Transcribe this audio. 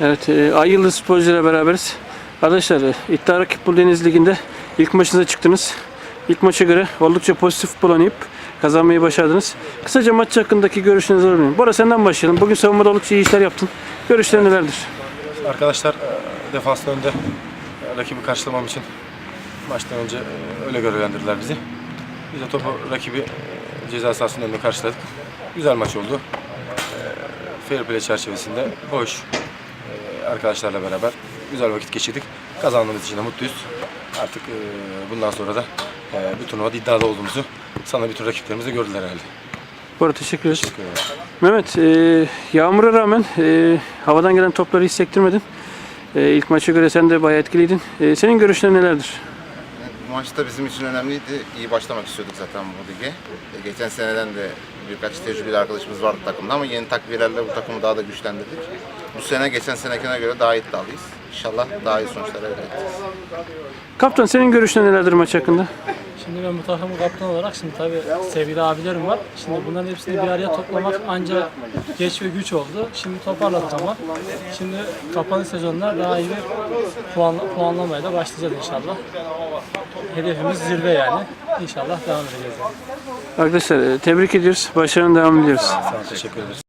Evet, e, Ay Yıldız sporcuyla beraberiz. Arkadaşlar, e, İddia Rakip Deniz Ligi'nde ilk maçınıza çıktınız. İlk maça göre oldukça pozitif futbol oynayıp kazanmayı başardınız. Kısaca maç hakkındaki görüşlerinizi alabilirim. Bora senden başlayalım. Bugün savunmada oldukça iyi işler yaptın. Görüşlerin nelerdir? Arkadaşlar e, defansın önünde e, rakibi karşılamam için maçtan önce e, öyle görevlendirdiler bizi. Biz de topu rakibi ceza sahasının önünde karşıladık. Güzel maç oldu. Fair play çerçevesinde boş e, arkadaşlarla beraber güzel vakit geçirdik. Kazandığımız için de mutluyuz. Artık e, bundan sonra da e, bu turnuvada iddialı olduğumuzu sana bütün rakiplerimiz de gördüler herhalde. Bora teşekkür ederiz. Teşekkür ederim. Mehmet, e, yağmura rağmen e, havadan gelen topları hiç sektirmedin. E, ilk maça göre sen de bayağı etkiliydin. E, senin görüşlerin nelerdir? Bu maçta bizim için önemliydi. İyi başlamak istiyorduk zaten bu lige. E, Geçen seneden de birkaç tecrübeli arkadaşımız vardı takımda ama yeni takviyelerle bu takımı daha da güçlendirdik. Bu sene geçen senekine göre daha iddialıyız. İnşallah daha iyi sonuçlar elde edeceğiz. Kaptan senin görüşlerin nelerdir maç hakkında? Şimdi ben bu takımın kaptanı olarak şimdi tabii sevgili abilerim var. Şimdi bunların hepsini bir araya toplamak ancak geç ve güç oldu. Şimdi toparladık ama. Şimdi kapalı sezonlar daha iyi bir puan, puanlamaya da başlayacağız inşallah. Hedefimiz zirve yani. İnşallah devam edeceğiz. Yani. Arkadaşlar e, tebrik ediyoruz. Başarının devam ediyoruz. Sağ olun, teşekkür ederiz.